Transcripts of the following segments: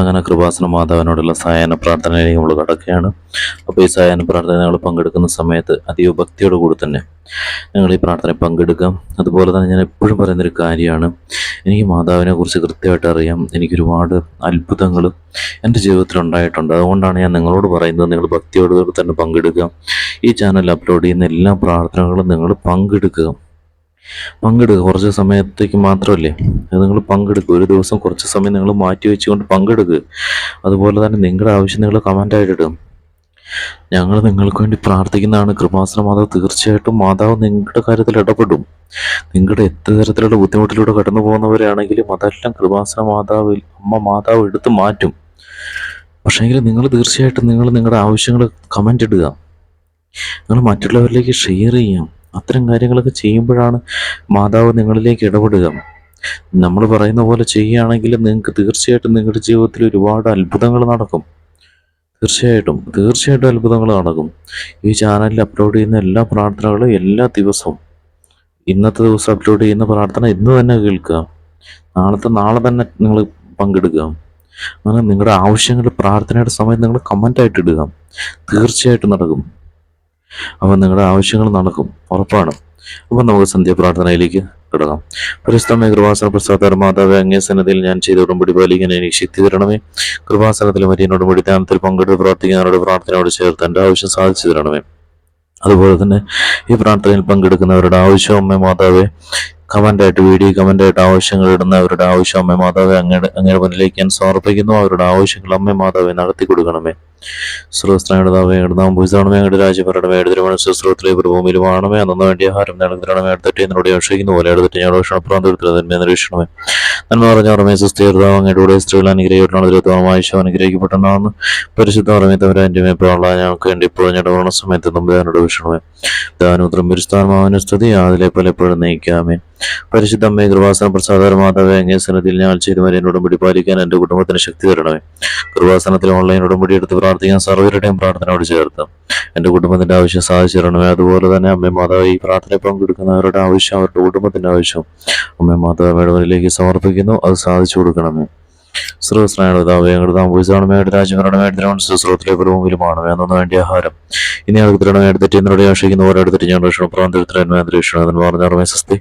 അങ്ങനെ കൃപാസന മാതാവിനോടുള്ള സായാഹ്ന പ്രാർത്ഥനയിലേക്ക് നമ്മൾ കടക്കുകയാണ്. അപ്പോൾ ഈ സായാഹ്ന പ്രാർത്ഥന നിങ്ങൾ പങ്കെടുക്കുന്ന സമയത്ത് അതീവ ഭക്തിയോട് കൂടി തന്നെ നിങ്ങൾ ഈ പ്രാർത്ഥന പങ്കെടുക്കാം. അതുപോലെ തന്നെ ഞാൻ എപ്പോഴും പറയുന്നൊരു കാര്യമാണ്. എനിക്ക് മാതാവിനെ കുറിച്ച് കൃത്യമായിട്ട് അറിയാം. എനിക്ക് ഒരുപാട് അത്ഭുതങ്ങൾ എന്റെ ജീവിതത്തിൽ ഉണ്ടായിട്ടുണ്ട്. അതുകൊണ്ടാണ് ഞാൻ നിങ്ങളോട് പറയുന്നത് നിങ്ങൾ ഭക്തിയോടുകൂടി തന്നെ പങ്കെടുക്കുക. ഈ ചാനൽ അപ്ലോഡ് ചെയ്യുന്ന എല്ലാ പ്രാർത്ഥനകളും നിങ്ങൾ പങ്കെടുക്കുക. പങ്കെടുക്കുക. കുറച്ച് സമയത്തേക്ക് മാത്രമല്ലേ? അത് നിങ്ങൾ പങ്കെടുക്കുക. ഒരു ദിവസം കുറച്ച് സമയം നിങ്ങൾ മാറ്റി വെച്ചുകൊണ്ട് പങ്കെടുക്കുക. അതുപോലെ തന്നെ നിങ്ങളുടെ ആവശ്യം നിങ്ങൾ കമന്റായിട്ട് ഇടും ഞങ്ങൾ നിങ്ങൾക്ക് വേണ്ടി പ്രാർത്ഥിക്കുന്നതാണ് കൃപാസന മാതാവ്. തീർച്ചയായിട്ടും മാതാവ് നിങ്ങളുടെ കാര്യത്തിൽ ഇടപെടും. നിങ്ങളുടെ എത്ര തരത്തിലുള്ള ബുദ്ധിമുട്ടിലൂടെ കടന്നു പോകുന്നവരാണെങ്കിലും അതെല്ലാം കൃപാസന മാതാവിൽ അമ്മ മാതാവ് എടുത്ത് മാറ്റും. പക്ഷേങ്കിൽ നിങ്ങൾ തീർച്ചയായിട്ടും നിങ്ങൾ നിങ്ങളുടെ ആവശ്യങ്ങൾ കമന്റ് ഇടുക. നിങ്ങൾ മറ്റുള്ളവരിലേക്ക് ഷെയർ ചെയ്യാം അത്തരം കാര്യങ്ങളൊക്കെ ചെയ്യുമ്പോഴാണ് മാതാവ് നിങ്ങളിലേക്ക് ഇടപെടുക. നമ്മൾ പറയുന്ന പോലെ ചെയ്യുകയാണെങ്കിൽ നിങ്ങൾക്ക് തീർച്ചയായിട്ടും നിങ്ങളുടെ ജീവിതത്തിൽ ഒരുപാട് അത്ഭുതങ്ങൾ നടക്കും. തീർച്ചയായിട്ടും തീർച്ചയായിട്ടും അത്ഭുതങ്ങൾ നടക്കും. ഈ ചാനലിൽ അപ്ലോഡ് ചെയ്യുന്ന എല്ലാ പ്രാർത്ഥനകളും എല്ലാ ദിവസവും. ഇന്നത്തെ ദിവസം അപ്ലോഡ് ചെയ്യുന്ന പ്രാർത്ഥന ഇന്ന് തന്നെ കേൾക്കുക. നാളത്തെ നാളെ തന്നെ നിങ്ങൾ പങ്കെടുക്കുക. അങ്ങനെ നിങ്ങളുടെ ആവശ്യങ്ങൾ പ്രാർത്ഥനയുടെ സമയത്ത് നിങ്ങൾ കമന്റായിട്ട് ഇടുക. തീർച്ചയായിട്ടും നടക്കും. അപ്പം നിങ്ങളുടെ ആവശ്യങ്ങൾ നടക്കും. ഉറപ്പാണ്. അപ്പം നമുക്ക് സന്ധ്യാപ്രാർത്ഥനയിലേക്ക് കിടക്കാം. പരിസ്ഥമേ കൃപാസന പ്രസാദ മാതാവേ അങ്ങേ സന്നദ്ധയിൽ ഞാൻ ചെയ്ത ഉടമ്പടി പാലിക്കാൻ എനിക്ക് ശക്തി തരണമേ കൃപാസനത്തിൽ മരിയനോട് കൂടി ധ്യാനത്തിൽ പങ്കെടുത്ത് പ്രാർത്ഥിക്കുന്നവരുടെ പ്രാർത്ഥനയോട് ചേർത്ത് എന്റെ ആവശ്യം സാധിച്ചു തരണമേ. അതുപോലെ തന്നെ ഈ പ്രാർത്ഥനയിൽ പങ്കെടുക്കുന്നവരുടെ ആവശ്യം അമ്മ മാതാവേ കമന്റായിട്ട് വീഡിയോ കമന്റായിട്ട് ആവശ്യങ്ങൾ ഇടുന്നവരുടെ ആവശ്യം അമ്മ മാതാവേ അങ്ങയുടെ അങ്ങയുടെ മുന്നിലേക്ക് ഞാൻ സമർപ്പിക്കുന്നു. അവരുടെ ആവശ്യങ്ങൾ അമ്മ മാതാവേ നടത്തി കൊടുക്കണമേ സുഹൃത്തിനായിടതാവേ നാം ഭൂസാണമേ അങ്ങയുടെ രാജ്യഭരണമേ എടുത്തിരുവണ സുഹൃത്തിലെ ഭൂമിയിലുമാണമേ അന്നു വേണ്ടി ആഹാരം നടത്തിരണമേ എടുത്തിട്ട് എന്നോട് യോഷിക്കുന്ന പോലെ. എടുത്തിട്ട് ഞാൻ ക്ഷണപ്രാന്തത്തിൽ തന്നെ നിരീക്ഷണമേ നന്മ പറഞ്ഞ ഓർമ്മയെ സുസ്ഥിരതാവ് അങ്ങയുടെ സ്ത്രീകൾ അനുഗ്രഹിക്കണം ദുരിതമായ ഈശോ അനുഗ്രഹിക്കപ്പെട്ടെന്നാണ് പരിശുദ്ധ ഓർമ്മയെ തവര എന്റെ മേപ്പുള്ള ഞങ്ങൾക്ക് വേണ്ടി ഇപ്പോഴും ഞങ്ങളുടെ ഓണ സമയത്ത് നമ്പുരാനോട് വിഷണമേ ദാനോത്രം ബിരുസ്ഥാനമാവന സ്തുതി. അതിലെ പലപ്പോഴും നയിക്കാമേ പരിശുദ്ധമ്മേ കൃപാസന പ്രസാദകര മാതാവേ അങ്ങേ സന്നദ്ധിയിൽ ഞാൻ ചെയ്തു വരെ എന്നോടും പാലിക്കാൻ എന്റെ കുടുംബത്തിന് ശക്തി തരണമേ. കൃപാസനത്തിൽ ഓൺലൈൻ ഉടമ്പടി എടുത്ത് പ്രാർത്ഥിക്കാൻ സർവരുടെയും പ്രാർത്ഥനയോട് ചേർത്ത് എന്റെ കുടുംബത്തിന്റെ ആവശ്യം സാധിച്ചു തരണമേ അതുപോലെ തന്നെ അമ്മ മാതാവ് ഈ പ്രാർത്ഥന പങ്കെടുക്കുന്നവരുടെ ആവശ്യം അവരുടെ കുടുംബത്തിന്റെ ആവശ്യം അമ്മ മാതാവയുടെ സമർപ്പിക്കുന്നു. അത് സാധിച്ചു കൊടുക്കണമേ. ശ്രീസ്നായുടേതാവേണ്ടതാമയുടെ രാജ്യഭരണമായിട്ട് ശുശ്രൂത്തിലെ ഭൂമിയിലുമാണ്. വേണമെന്ന് വേണ്ടി ആഹാരം ഇനി ഞങ്ങൾക്ക് ഓരോ തെറ്റിന്നോടെ ആശ്രയിക്കുന്ന എടുത്തിട്ട് ഞാൻ എന്ന് പറഞ്ഞ സ്വസ്തി.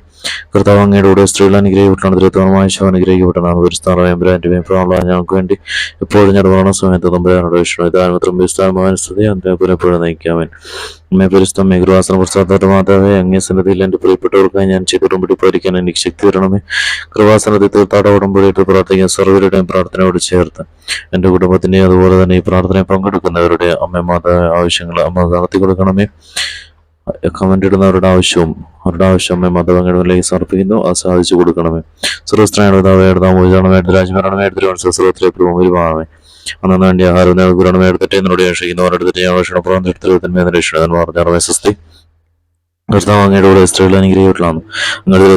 കർത്താവ് അങ്ങയുടെ സ്ത്രീകൾ അനുഗ്രഹിക്കപ്പെട്ടാണ് ദൃഢമായ ശവ അനുഗ്രഹിക്കപ്പെട്ടാണ് പരിസ്ഥാനമായ ബ്രാൻഡുമേയും പ്രാണുള്ള ഞങ്ങൾക്ക് വേണ്ടി എപ്പോഴും ഞാൻ മരണ സമയത്ത് തമ്പുരാനോട് വിഷ്ണു മാത്രം സ്ഥാനമായ സ്ഥിതി അന്ത്യ പുനഃപ്പോഴും നയിക്കാമൻ. അമ്മേ പരിസ്ഥ മേഘവാസന പ്രസാദ മാതാവേ അങ്ങേ സന്നദ്ധിയിൽ എന്റെ പ്രിയപ്പെട്ടവർക്കായി ഞാൻ ചെയ്തിടുമ്പടി പാലിക്കാൻ എനിക്ക് ശക്തി തരണമേ കൃപാസനത്തിൽ തീർത്ഥാട ഉടമ്പടിയിട്ട് പ്രാർത്ഥിക്കാൻ സർവരുടെയും പ്രാർത്ഥനയോട് ചേർത്ത് എന്റെ കുടുംബത്തിന്റെ അതുപോലെ തന്നെ ഈ പ്രാർത്ഥനയിൽ പങ്കെടുക്കുന്നവരുടെ അമ്മ മാതാവ് ആവശ്യങ്ങൾ അമ്മ നടത്തി കൊടുക്കണമേ കമന്റ് ഇടുന്നവരുടെ ആവശ്യവും അവരുടെ ആവശ്യം അമ്മ മാതാവങ്ങളിലേക്ക് സമർപ്പിക്കുന്നു അത് സാധിച്ചു കൊടുക്കണമേ സുരസ്ത്രനായിട്ട് രാജ്യഭരണമായിട്ട് സുരത്തിലെ പ്രമുഖരുമാണമേ അന്നു വേണ്ടി ആഹാരം ഗുരുണമേ എടുത്തിട്ട് എന്നോട് രക്ഷിക്കുന്നു എടുത്തിട്ട് ഞാൻ ഭക്ഷണം പുറം എടുത്തിരുത്തന്മേ രക്ഷിതാൻ പറഞ്ഞു സ്വസ്തി. കർത്താവ് അങ്ങയുടെ കൂടെ സ്ത്രീകൾ അനുഗ്രഹിക്കപ്പെട്ടാണ് നിങ്ങളുടെ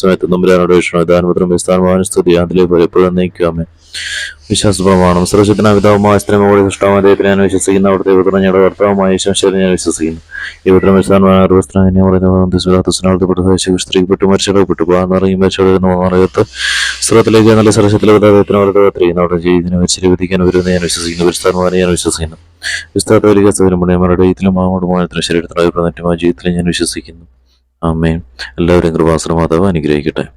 സമയത്ത് നമ്പരാനോട് വിഷ്ണു സ്തുതി. അതിലെ പലപ്പോഴും നയിക്കാമേ വിശ്വാസ പ്രമാണം സർവശക്തനായ പിതാവുമായ സ്ത്രീമോടെ സൃഷ്ടാവുമായ ഞാൻ വിശ്വസിക്കുന്ന. അവിടുത്തെ വിവരം ഞങ്ങളുടെ കർത്താവുമായ ഈശ്വരനെ ഞാൻ വിശ്വസിക്കുന്നു. ഈ വിവരം അറുപത്തിനായി ഞാൻ പറയുന്നത് സ്ത്രീപ്പെട്ടു മരിച്ചടപ്പെട്ടു സ്രോത്തിലേക്ക് നല്ല സർവശത്തിലെ ദൈവത്തിന് അവരുടെ അത്രയും അവിടെ ജീവിതത്തിനെ വെച്ച് ലഭിക്കാൻ ഞാൻ വിശ്വസിക്കുന്നു. വിസ്ഥാനമായി ഞാൻ വിശ്വസിക്കുന്നു. വിസ്താര വലിയ സൗകര്യമുണ്ട് ഇതിലും അങ്ങോട്ട് മോനത്തിന് ശരീരത്തിനായി ജീവിതത്തിലും ഞാൻ വിശ്വസിക്കുന്നു. അമ്മയും എല്ലാവരും കൃപാസന അനുഗ്രഹിക്കട്ടെ.